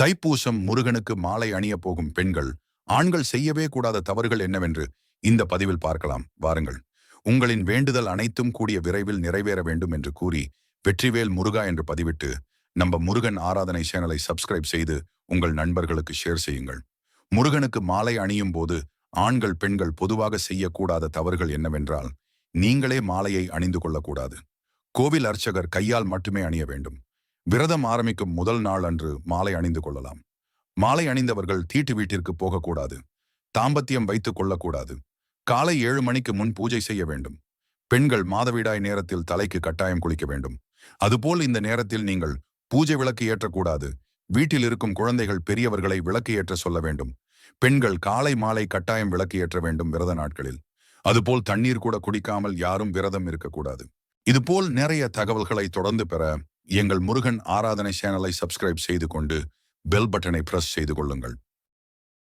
தைப்பூசம் முருகனுக்கு மாலை அணிய போகும் பெண்கள் ஆண்கள் செய்யவே கூடாத தவறுகள் என்னவென்று இந்த பதிவில் பார்க்கலாம். வாருங்கள். உங்களின் வேண்டுதல் அனைத்தும் கூடிய விரைவில் நிறைவேற வேண்டும் என்று கூறி வெற்றிவேல் முருகா என்று பதிவிட்டு நம்ம முருகன் ஆராதனை சேனலை சப்ஸ்கிரைப் செய்து உங்கள் நண்பர்களுக்கு ஷேர் செய்யுங்கள். முருகனுக்கு மாலை அணியும் போது ஆண்கள் பெண்கள் பொதுவாக செய்யக்கூடாத தவறுகள் என்னவென்றால் நீங்களே மாலையை அணிந்து கொள்ளக்கூடாது. கோவில் அர்ச்சகர் கையால் மட்டுமே அணிய வேண்டும். விரதம் ஆரம்பிக்கும் முதல் நாள் அன்று மாலை அணிந்து கொள்ளலாம். மாலை அணிந்தவர்கள் தீட்டு வீட்டிற்கு போகக்கூடாது. தாம்பத்தியம் வைத்துக் கொள்ளக்கூடாது. காலை ஏழு மணிக்கு முன் பூஜை செய்ய வேண்டும். பெண்கள் மாதவிடாய் நேரத்தில் தலைக்கு கட்டாயம் குளிக்க வேண்டும். அதுபோல் இந்த நேரத்தில் நீங்கள் பூஜை விளக்கு ஏற்றக்கூடாது. வீட்டில் இருக்கும் குழந்தைகள் பெரியவர்களை விளக்கு ஏற்ற சொல்ல வேண்டும். பெண்கள் காலை மாலை கட்டாயம் விளக்கு ஏற்ற வேண்டும் விரத நாட்களில். அதுபோல் தண்ணீர் கூட குடிக்காமல் யாரும் விரதம் இருக்கக்கூடாது. இதுபோல் நிறைய தகவல்களை தொடர்ந்து பெற எங்கள் முருகன் ஆராதனை சேனலை சப்ஸ்கிரைப் செய்து கொண்டு பெல் பட்டனை பிரஸ் செய்து கொள்ளுங்கள்.